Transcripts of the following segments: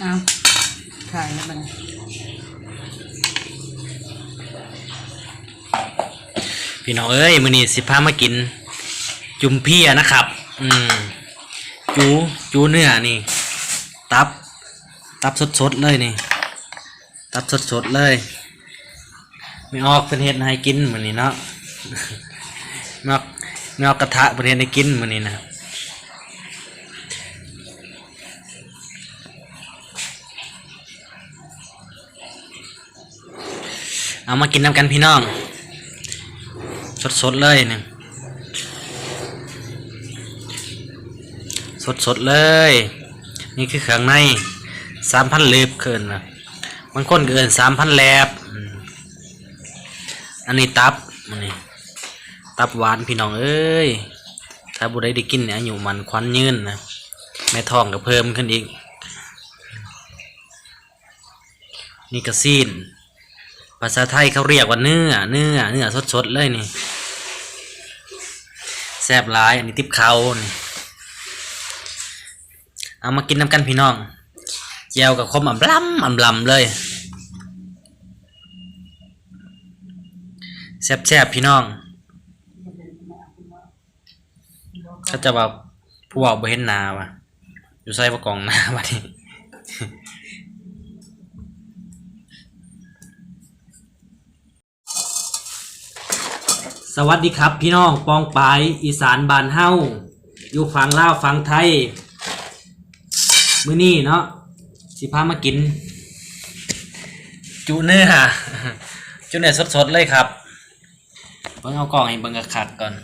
เอาถ่ายแล้วมันพี่น้องเอ้ยมื้อนี้สิพามากิน จุ่มเพียนะครับ อืมจูจูเนื้อนี่ ตับ ตับสดๆเลยนี่ ตับสดๆเลยไม่ออกเป็นเฮ็ดให้กินมื้อนี้เนาะไม่ออกไม่ออกกระทะเป็นเฮ็ดให้กินมื้อนี้นะ เอามากินน้ำกันพี่น้อง สดๆเลยเนี่ยสดๆเลย นี่คือเครื่องในสามพันเลบเกินนะบางคนเกินสามพันแลบ อันนี้ตับมันนี่ตับหวานพี่น้องเอ้ย ถ้าบุได้ได้กินเนี่ยอยู่มันควันยืนนะ แม่ทองก็เพิ่มขึ้นอีก นี่กระซีน ภาษาไทยเขาเรียกว่าเนื้อ เนื้อ เนื้อสดๆเลยนี่แซ่บหลาย อันนี้ติบเขานี่เอามากินน้ำกันพี่น้องแจวกับคมอ่ำลำอ่ำลำเลยแซ่บๆพี่น้องเขาจะแบบผู้เอาไปเห็นนาวะอยู่ใส่ประกองนาวันนี้ สวัสดีครับพี่น้องปองปายอีสานบานเฮาอยู่ฝั่งลาวฝั่งไทย มื้อนี้เนาะสิพามากิน จุเนื้อจุเนื้อสดๆเลยครับเบิ่งเอากล่องให้เบิ่งกระคักก่อน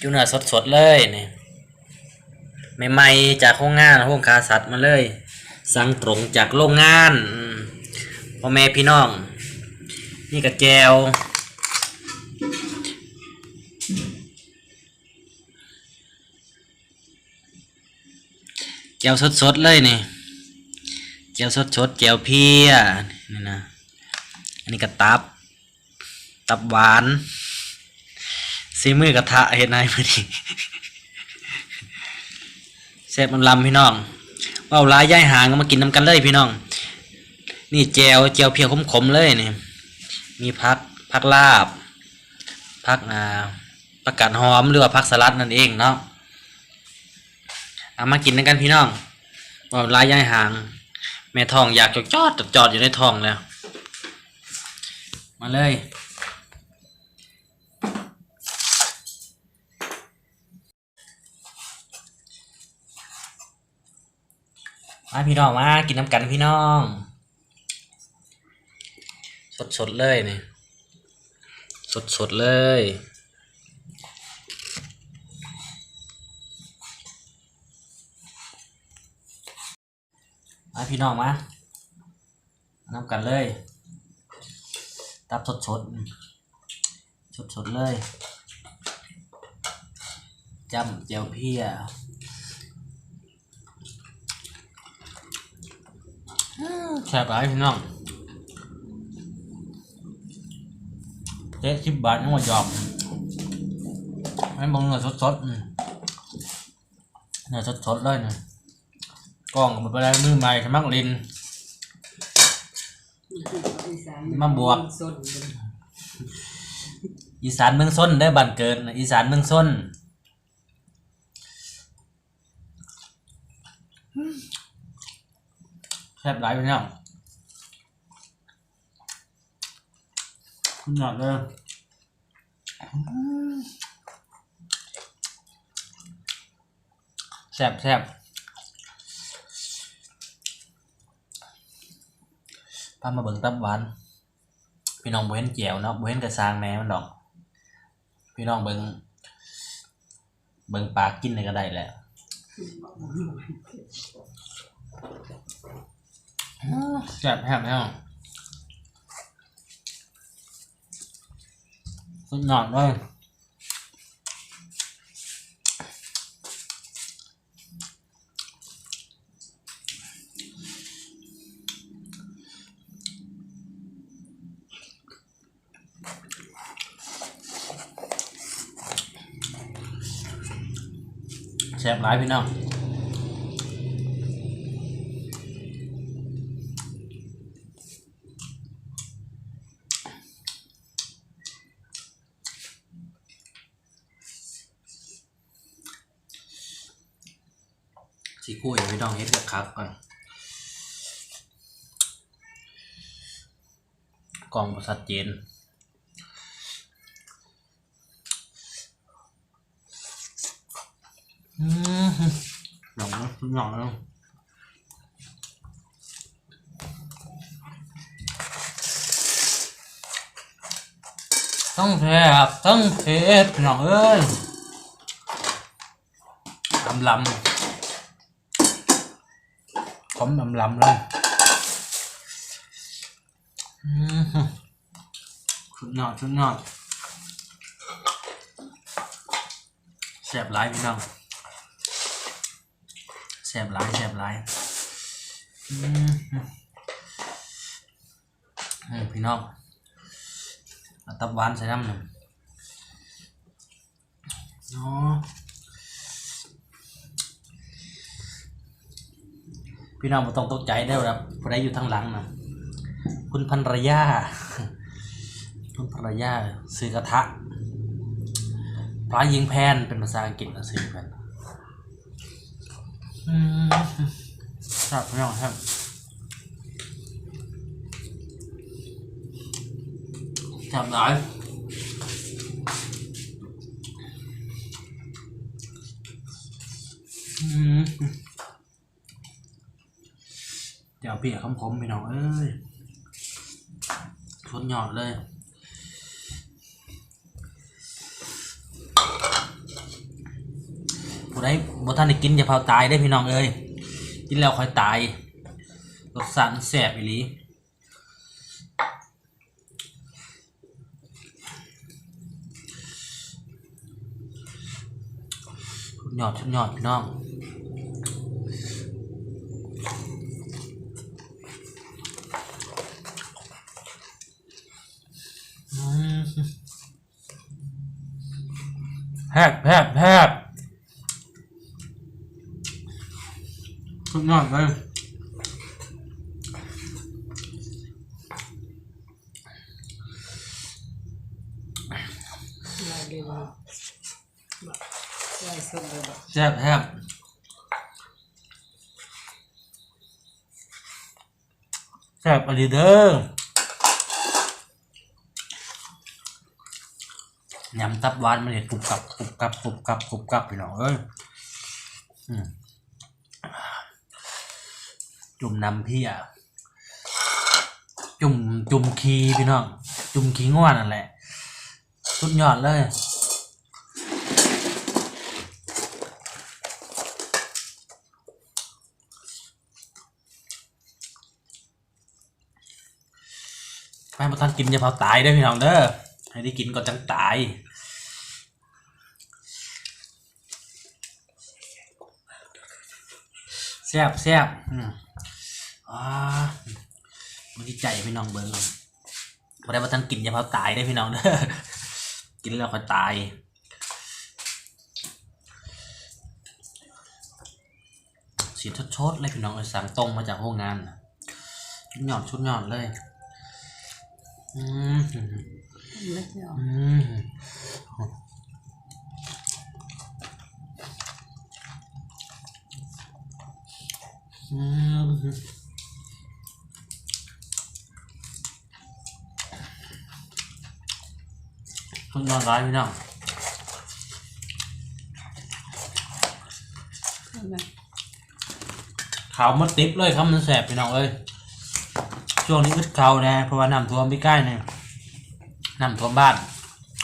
จุเนื้อสดๆเลยนี่ใหม่ๆจากโรงงานโรงคาสัตว์มาเลย สั่งตรงจากโรงงานพ่อแม่พี่น้อง นี่กระแจว แก้วสดๆเลยนี่แก้วสดๆแก้วเพียนี่นะอันนี้ก็ตับ ตับหวานซีมือกระทะเห็นไงพอดีแซ่บมันลำพี่น้องว่าเอาหลายย่ายหางมากินน้ำกันเลยพี่น้อง นี่แจวแจวเพียวขมๆเลยนี่มีพักพักลาบพักอ่าผักกาดหอมหรือว่าพักสลัดนั่นเองเนาะ เอามากินกันพี่น้องว่าลายยายหาง แม่ทองอยากจดจอดจอดอยู่ในทองแล้ว มาเลยมาพี่น้องมากินน้ำกันพี่น้อง สดสดๆเลยนี่ สดสดๆเลย มาพี่น้องมาน้ำกันเลย ตับสดสดสดสดๆเลยจำเจียวเพียแซ่บหลายพี่น้องเจ็ดสิบบาทน้องมาหยอกให้บงเนื้อสดสดๆมเนื้อสดสดๆเลยนะ กล้องกับไปได้มือใหม่สมัครลิน มาบวก อีสานเมืองส้นได้บันเกิดนอีสานเมืองส้นแซ่บหลายไปเนี่ยคุณหยอดเลยแซ่บแซ่บ พามาเบิ่งตับหวานพี่น้องบ่เห็นแจวเนาะบ่เห็นกระซางแหน่มันดอก พี่น้องเบิ่งเบิ่งปลากินนี่ก็ได้แหละแซ่บแซ่บแล้วสุดยอดเลย แซ่บหลายพี่น้องสีกุ้ยพี่น้องเฮ็ดกับครับก่อนกล่องประสัดเจน อืมหน่องนะหน่องนะต้องแทบต้องเซ่บหลายแซ่บหลายแซ่บหลายอืมอืมพี่น้องตับหวานใส่น้ำหนึ่งอ๋อพี่น้องไม่ต้องตกใจได้ครับพระได้อยู่ทางหลังนะคุณพันรยา คุณพันรยาซื้อกระทะปลายิงแพนเป็นภาษาอังกฤษนะซื้อแพน อืมครับพี่น้องครับจับหลายอืมเดี๋ยวเปียกคำคมพี่น้องเอ้ยทนหยอดเลย ผู้ใดบ่ท่านได้กินอย่าเผาตายได้พี่น้องเอ้ยกินแล้วค่อยตายรสชาติมันแซ่บอีหลีชุดยอดชุดยอดพี่น้องแพบแพบแพบ สุดยอดเลยแซ่บแซ่บแซ่บอะไรเด้อยำตับหวานมันเห็ดกรุบกรับกรุบกรับกรุบกรับกรุบกรับพี่น้องเอ้ยอืม จุ่มน้ำพี่อะจุ่มจุ่มคีพี่น้องจุ่มคีง่วนนั่นแหละสุดยอดเลยแม่มาทันกินยาเผาตายได้พี่น้องเด้อให้ได้กินก่อนจังตายแซ่บแซ่บอืม อ่ามันดีใจพี่น้องเบิ้งพอได้มาทันกินยาเผาตายได้พี่น้องเด้อกินแล้วค่อยตายสีชดๆเลยพี่น้องเลยสั่งตรงมาจากโรงงานชุดหยอดชุดหยอดเลยอืมอืมอืม คนนอนร้ายพี่น้องใช่ไหมขาวมัดติ๊บเลยครับมันแสบพี่น้องเอ้ยช่วงนี้อึดเขาแน่เพราะว่าน้ำท่วมพี่ใกล้เนี่ยน้ำท่วมบ้าน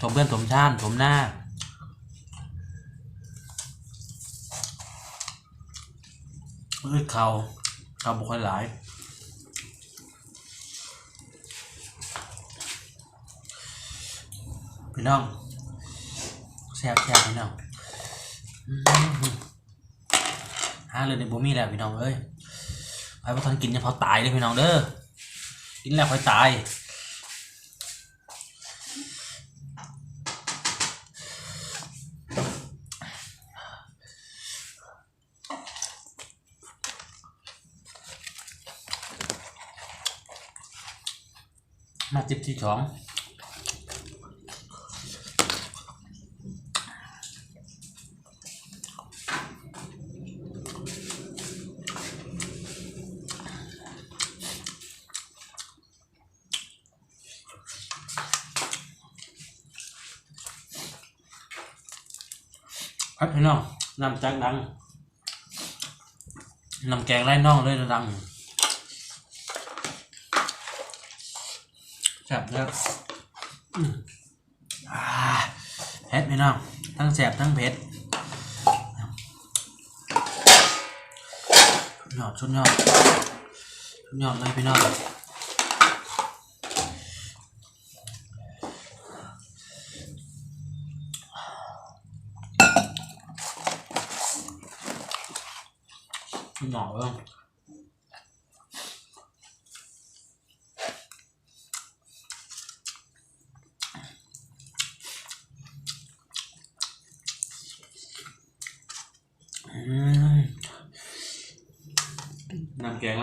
ท่วมเพื่อนท่วมชาติท่วมหน้าอึดเขาเขาบุคคลหลาย พี่น้องแซ่บแซ่บพี่น้องฮาเลยในบูมี่แล้วพี่น้องเอ้ยไปพอทันกินยังพอตายเลยพี่น้องเด้อกินแล้วค่อตายมาจิบที่สอง น้ำจากดังน้ำแกงไล่น่องเลยนะดังแซ่บแล้วเผ็ดพี่น้องทั้งแซ่บทั้งเผ็ดหยอดชุดยอดชุดยอดเลยพี่น้อง ชุดหน่อเอออืมนำแกงไ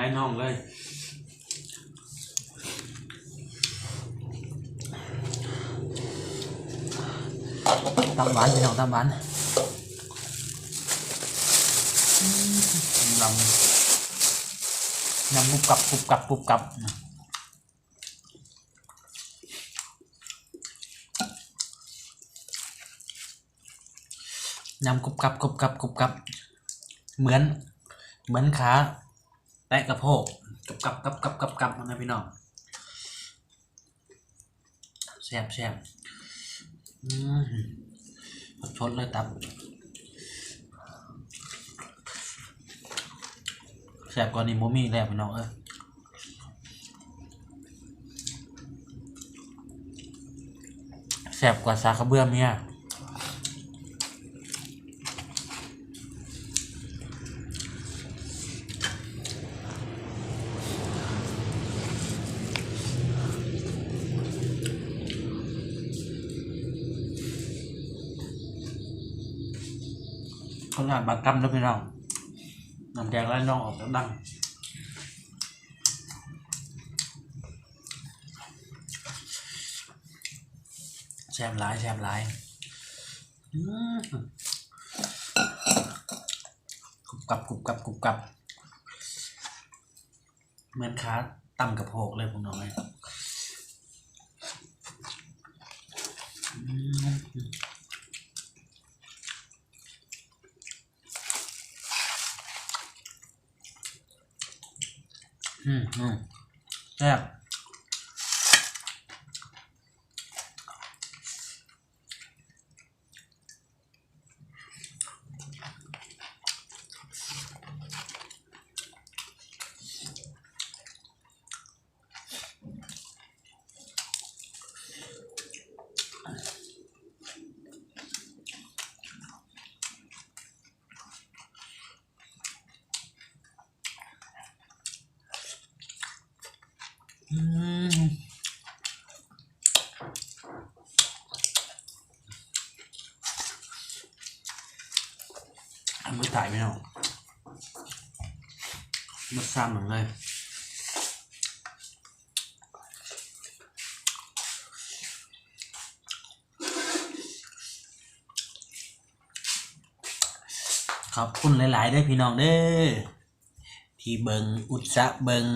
ลำน้ำหวานอืมลำยำกรุบกรับกรุบกรับกรุบกรับยำกรุบกรับกรุบกรับกรุบกรับเหมือน เหมือนขาแตะกระโพกกรุบกับกรับกับกรับกับนะพี่น้องแซ่บแซ่บอืมชดเลยตับ แสบกว่านี้โมมี่แล้วพี่น้องเอ้ยแสบกว่าซากระเบื้อเมียขน้าบางกำแล้วพี่น้อง น้ำแดงไล่น้องออกจากดังแซมหลายแซมหลายกรุบกรับกรุบกรับกรุบกรับเหมือนค้าต่ำกับโพกเลยผมน้อยอืม อืมอืมแซ่บ อันมือถ่ายไม่เอามือซ้ำเหมือนเลยขอบคุณหลายๆเด้พี่น้องเด้อที่เบิงอุตสะเบิง